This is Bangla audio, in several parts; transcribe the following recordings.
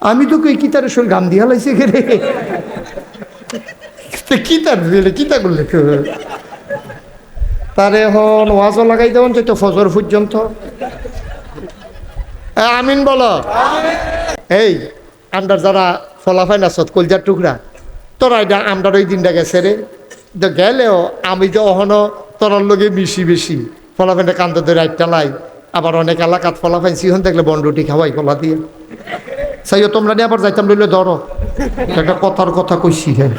আমি তো কই কিতারে শোল গাম দিয়া লাইছে রে? কিতার দিলে, কিতা করলে? তারে এখন ওয়াজও লাগাই দেবেন তো ফজর পর্যন্ত। আমিন বলো। এই, আন্ডার যারা ফলাফাই নাচত কলজার টুকরা, তোরা এটা আমরার ওই দিনটা গেছে রে। তো গেলেও আমি তো অহনো তোরার লগে মিশি বেশি। ফলাফাইটা কান্দ ধরে আটটা লাই আবার অনেক এলাকাত ফলাফাইন সিহন দেখলে বন্ডুটি খাওয়াই ফলা দিয়ে। সাইও তোমরা নিয়ে আবার যাইতাম লইলে ধরো। একটা কথার কথা কইছি হ্যাঁ।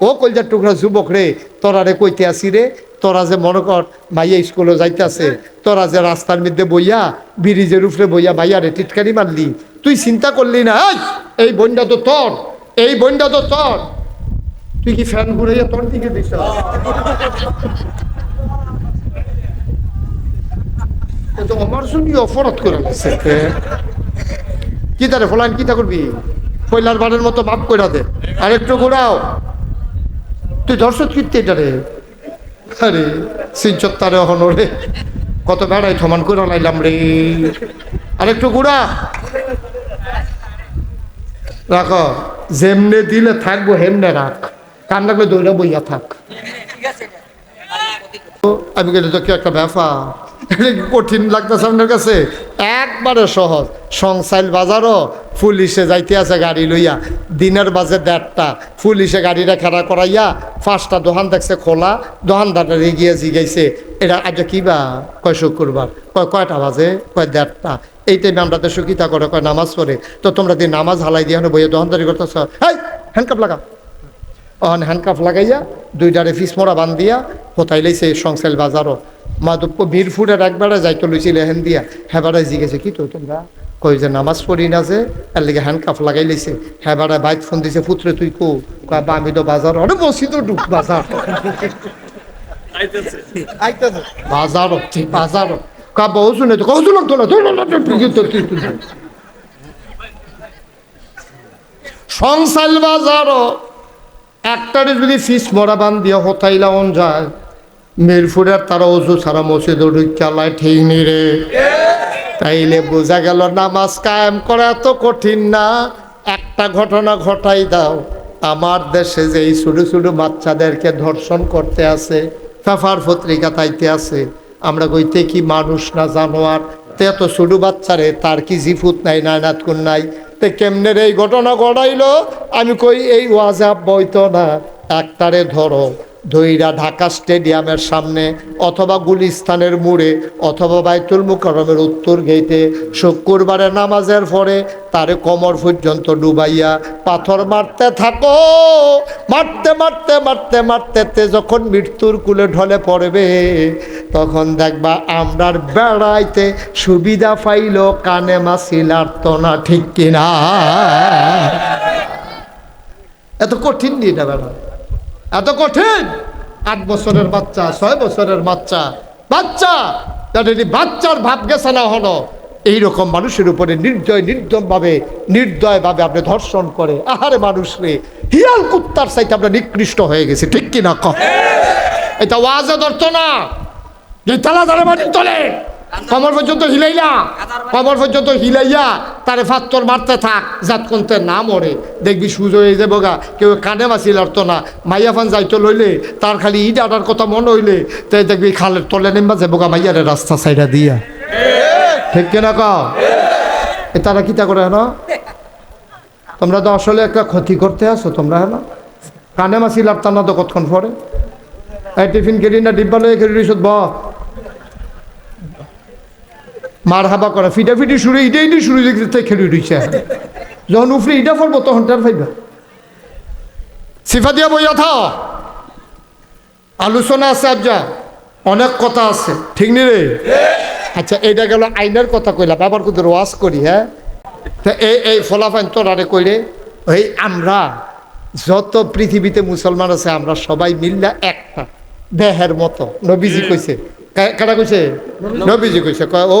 ও কলজার টুকরা যুবক রে তোরা রে কইতে আসি রে তোরা যে মনে কর মাইয়া স্কুলে যাইতেছে তোরা যে রাস্তার মধ্যে বইয়া ব্রিজের উপরে বইয়া মাইয়া রে টিটকারি মারলি তুই চিন্তা করলি না এই, বন্যা তো তোর এই বন্যা তো তোর। তুই কি ফ্যান ঘুরাইয়া তোর দিকে দিস আমার শুনি অপরাধ করে কি তারে ফলান কি তা করবি? পয়লার বারের মতো মাপ করে দে। আর একটু ঘোরাও। তুই দর্শক কীর্তি এটা রে আরে, সিনচক তারে অহন রে। কত বেড়াই থমান করে লাইলাম রে। আর একটু ঘোরা। রাখ, যেমনে দিলে থাকব, হেমনে রাখ। কান লাগলে দৌড়া বইয়া থাক। আমি গেলে তো কি একটা ব্যাপার কঠিন লাগতেছে আপনার কাছে? একবারে সহজ। সংসাইল বাজারও পুলিশে যাইতে আছে গাড়ি লইয়া। দিনের বাজে দেড়টা। পুলিশে গাড়িটা খাড়া করাইয়া পাঁচটা দোকান দেখছে খোলা। দোকানদারটা এগিয়ে জিগাইছে। এটা আজ কি বা? কয় শুক্রবার? কয় কয়টা বাজে? কয় দেড়টা? এই টাইমে আমরা তো সুকিতা করে কয় নামাজ পড়ে। তো তোমরা দিয়ে নামাজ হালাই দিয়ে বইয়ে দোকানদারি করতেছ হ্যাঁ হ্যান্ডকাপ লাগা। অন হ্যান্ডকাফ লাগাইয়া দুইটারে ফিস মোড়া বান দিয়া হোতাই লাইছে সংসাইল বাজারও। মাধব বীরপুরের একবারে যাইতো লইছিল হেন দিয়া। হেবারে জিগেছে কি তো তোমরা? কই যে নামাজ পড়ি না যে এর লিগে হ্যান্ডকাফ লাগাই লাইছে। হেবারে বাইক ফোন দিছে পুত্রে তুই কো? আমি তো বাজার অরে বসি তো ঢুক বাজার। বাজার বাজার। কা বহু শুনে তো? কত লোক তোলা বাজারও একটারে যদি ফিস মরা বান দিয়া হতাইলা অন যায় মিরপুরের তারা অজু ছাড়া মসজিদ চালায় ঠিক নি রে। তাইলে বোঝা গেল নামাজ কায়েম করা এত কঠিন না। একটা ঘটনা ঘটাই দাও। আমার দেশে যে এই ছোটো ছোটো বাচ্চাদেরকে ধর্ষণ করতে আছে পেপার পত্রিকা তাইতে আছে, আমরা কইতে কি মানুষ না জানোয়ার? তে এত ছোটো বাচ্চারে তার কি জিফুত নাই, নায়নাত কোন নাই? তে কেমনের এই ঘটনা ঘটাইলো? আমি কই এই ওয়াজাব বইতো না। একটারে ধরো। ধইরা ঢাকা স্টেডিয়ামের সামনে অথবা গুলিস্তানের মোড়ে অথবা বাইতুল মুকরমের উত্তর গেইটে শুক্রবারে নামাজের পরে তারে কমর পর্যন্ত ডুবাইয়া পাথর মারতে থাকো। মারতে মারতে মারতে মারতে তে যখন মৃত্যুর কুলে ঢলে পড়বে, তখন দেখবা আমরার বেড়াইতে সুবিধা পাইল কানে মাসিলার তো না ঠিক কিনা। এত কঠিন নিয়ে না বেড়া এত কঠিন। আট বছরের বাচ্চা, ছয় বছরের বাচ্চা। বাচ্চা! তাদের বাচ্চার ভাব গেছে না হলো। এইরকম মানুষের উপরে নির্দয়, নির্দমভাবে, নির্দয়ভাবে আপনি ধর্ষণ করে। আহারে মানুষ রে, হিয়াল কুত্তার সাইতে আমরা নিকৃষ্ট হয়ে গেছি, ঠিক কি না কহ এটা ওয়াজে ধরতো না। তালা তারা তলে। কমর পর্যন্ত হিলাইলা? কমর পর্যন্ত হিলাইয়া তারে ফাত্তর মারতে থাক, জাত কোনতে না মরে। দেখবি সুজ হয়ে যাব গা, কেউ কানে বাঁচিল আর তো না। মাইয়া ফান যাইতো লইলে, তার খালি ইট আটার কথা মনে হইলে তাই দেখবি খালের তলে নেমবা যাব গা মাইয়ারে রাস্তা সাইডা দিয়া। ঠিক কিনা ক এ তারা কিতা করে না তোমরা তো আসলে একটা ক্ষতি করতে আসো তোমরা হ্যাঁ কানে মাসিল আর তা না তো কতক্ষণ পরে? এই টিফিন কেড়ি না ডিব্বা লয়ে কেড়ি রিসত ব মার হাবা করা। ফিটা ফিটি শুরু ইটা ইটি শুরু দেখতে খেলি উঠেছে যখন উফরে ইটা ফলবো তখন তার ফাইবা। সিফা দিয়া বইয়া থাও আলোচনা আছে আজ যা অনেক কথা আছে। ঠিক নি রে? আচ্ছা এইটা গেল আইনের কথা কইলাম। আবার কিন্তু ওয়াজ করি হ্যাঁ? তা এই এই ফলাফাইন তোরারে কইলে ওই আমরা যত পৃথিবীতে মুসলমান আছে, আমরা সবাই মিল্লা একটা। দেহের মতো। নবীজি কইছে। কাটা কইছে? নবীজি কইছে। ও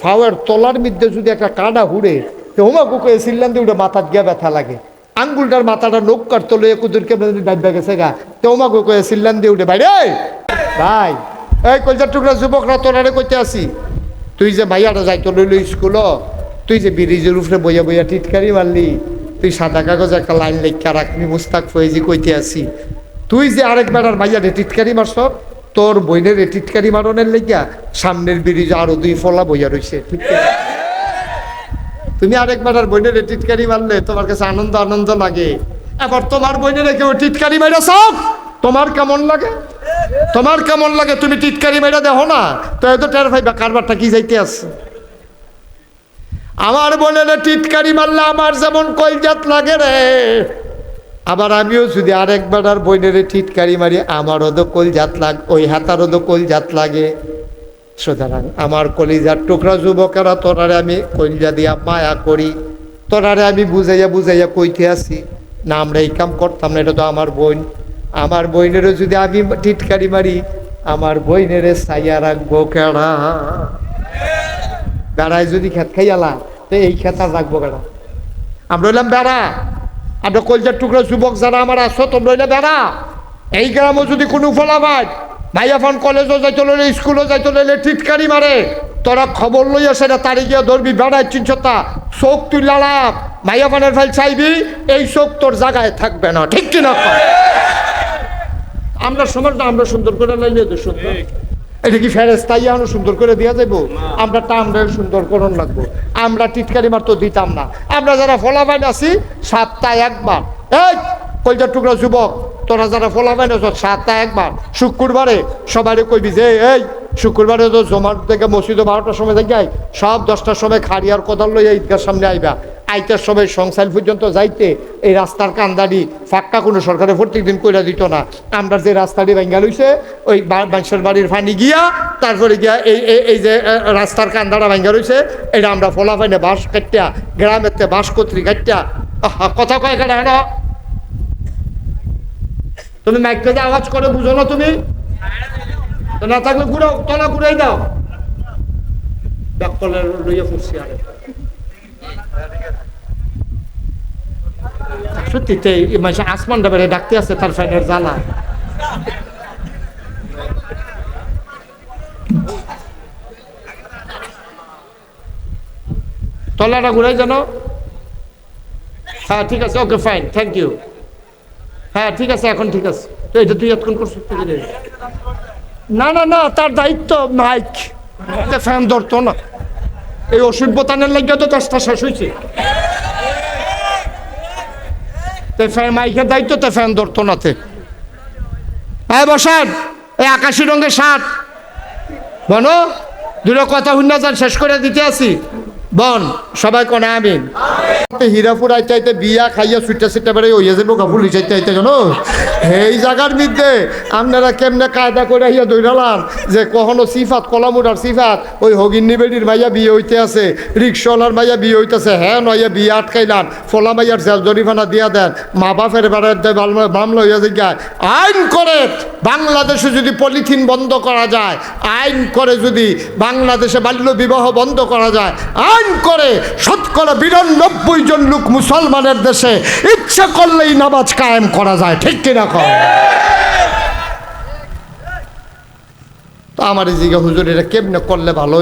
ফাওয়ার তলার মধ্যে যদি একটা কাটা হুড়ে, তো হোমা কুকে সিল্লান দিয়ে উঠে মাথার গিয়া ব্যথা লাগে। আঙ্গুলটার মাথাটা নোক কাটতো লইয়া কুদুরকে ডাইবা গেছে গা। তো হোমা কুকে দিয়ে উঠে ভাই রে ভাই, এই কলজার টুকরা যুবকরা তোরারে কইতে আসি, তুই যে ভাইয়াটা যাইতো লইল স্কুল, তুই যে ব্রিজের উপরে বইয়া বইয়া টিটকারি মারলি, তুই সাদা কাগজ একটা লাইন লেখা রাখবি, মুস্তাক ফয়েজি কইতে আসি। তুই যে আরেক বেড়ার ভাইয়া রে টিটকারি মারছ তোর বইনের টিটকারি মারনের লেগিয়া সামনের ব্রিজে আরও দুই ফলা বইয়া রইছে। ঠিক? তুমি আরেক বেড়ার বইনের টিটকারি মারলে তোমার কাছে আনন্দ আনন্দ লাগে। এবার তোমার বইনের কেউ টিটকারি মাইরা সব? তোমার কেমন লাগে? তোমার কেমন লাগে? তুমি টিটকারি মেরে দেখো না? তো এত টের ভাইবা কারবারটা কি যাইতে আছে? আমার বোনের টিটকারি মারলে আমার যেমন কলজাত লাগে রে। আবার আমিও যদি আরেকবার আর বইনের টিটকারি মারি, আমারও তো কলজাত লাগ, ওই হাতারও তো কলজাত লাগে। সুতরাং আমার কলিজার টুকরা যুবকেরা, তোরারে আমি কলিজা দিয়া মায়া করি। তোরারে আমি বুঝাইয়া বুঝাইয়া কইতে আসি, না, আমরা এই কাম করতাম না, এটা তো আমার বোন। আমার বইনেরও যদি আমি টিটকারি মারি, আমার বইনেরে সাইয়া রাখব কেডা? বেড়ায় যদি খেত খাইয়ালা, তো এই খেত রাখব কেডা? আমরা হইলাম বেড়া। আমরা কলজার টুকরা যুবক যারা আমার আসো তোমরা হইলে বেড়া এই গ্রামও যদি কোনো ফলাবাদ ভাইয়া ফোন কলেজও যাইতে লইলে স্কুলও যাইতে লইলে টিটকারি মারে। তোরা খবর লইয়া সেটা তারি গিয়া ধরবি বেড়ায় চিনছতা। চোখ তুই লালাপ মাইয়া ফোনের ফাইল চাইবি এই চোখ তোর জায়গায় থাকবে না ঠিক কিনা? আমরা সমাজটা আমরা সুন্দর করে লাইলে সুন্দর। এটা কি ফেরেস তাই আনো সুন্দর করে দিয়া যাব আমরা টামটা সুন্দর করণ লাগবো। আমরা টিটকারি মার তো দিতাম না। আমরা যারা ফলাফাইন আছি সাতটায় একবার। এই কলজার টুকরা যুবক তোরা যারা ফলা ফলাফাইন আছ সাতটায় একবার। শুক্রবারে সবাই কইবি যে এই শুক্রবারে তো জমার থেকে মসজিদে বারোটার সময় যাই সব দশটার সময় খাড়িয়ার কোদাল লইয়া ঈদগার সামনে আইবা। আইতার সময় সংসার পর্যন্ত যাইতে এই রাস্তার কান্দারি ফাঁকা কোনো সরকারে প্রত্যেক দিন কইরা দিত না। আমরা যে রাস্তাটি ভেঙ্গা লইছে, ওই বাংশের বাড়ির ফানি গিয়া, তারপরে গিয়া এই এই- যে রাস্তার কান্দাটা ভেঙ্গা রইছে এটা আমরা ফলা পাইনে বাঁশ কাটিয়া গ্রামের তে বাঁশ কত্রি কাটিয়া কথা কয় কেন তুমি মাইকটা যে আওয়াজ করে বুঝো না তুমি? না থাকলে ঘুরাও, তলা ঘুরাই দাও। কলার লইয়া ফুটছি আরে। সত্যি তো এই মানুষ আসমানটা বেড়ে ডাকতে আছে তার ফ্যানের জ্বালা। তলাটা ঘুরাই জানো? হ্যাঁ ঠিক আছে, ওকে ফাইন থ্যাংক ইউ হ্যাঁ ঠিক আছে, এখন ঠিক আছে। তো এটা তুই এতক্ষণ করছিস? না না না, তার দায়িত্ব মাইক। ফ্যান ধরতো না। এই বোতানের লাগিয়ে তো চেষ্টা শেষ হয়েছে। তো ফ্যান, মাইকের দায়িত্ব তো ফ্যান ধরতো না তে। হ্যাঁ বসান, এই আকাশি রঙের শার্ট। বলো দুটো কথা হুন্না যান, শেষ করে দিতে আসি। বন, সবাই কোনে আমিন? হীরাপুর আইতে বিয়া খাইয়া সুইটা সুইটা বেড়ে হইয়া যাব কাপুর লিচাইতে আইতে জানো? এই জায়গার মধ্যে আপনারা কেমনে কায়দা করে আইয়া দৈরালাম যে কখনো সিফাত কলামুডার সিফাত, ওই হগিন্নি বেডির মাইয়া বিয়ে হইতে আছে, রিক্সাওয়ালার মাইয়া বিয়ে হইতেছে হ্যাঁ নইয়া বিয়ে আটকাইলাম, ফলা মাইয়ার জেল জরিমানা দিয়া দেন, মা বাপের বেড়ার মামলা হইয়া যায় আইন করে, বাংলাদেশে যদি পলিথিন বন্ধ করা যায়, আইন করে যদি বাংলাদেশে বাল্য বিবাহ বন্ধ করা যায়, আইন করে শতকরা বিরানব্বই জন লোক মুসলমানের দেশে, ইচ্ছা করলেই নামাজ কায়েম করা যায়, ঠিক কিনা কর তো আমার এই জিজ্ঞাসা হুজুর, এটা কেমনে করলে ভালো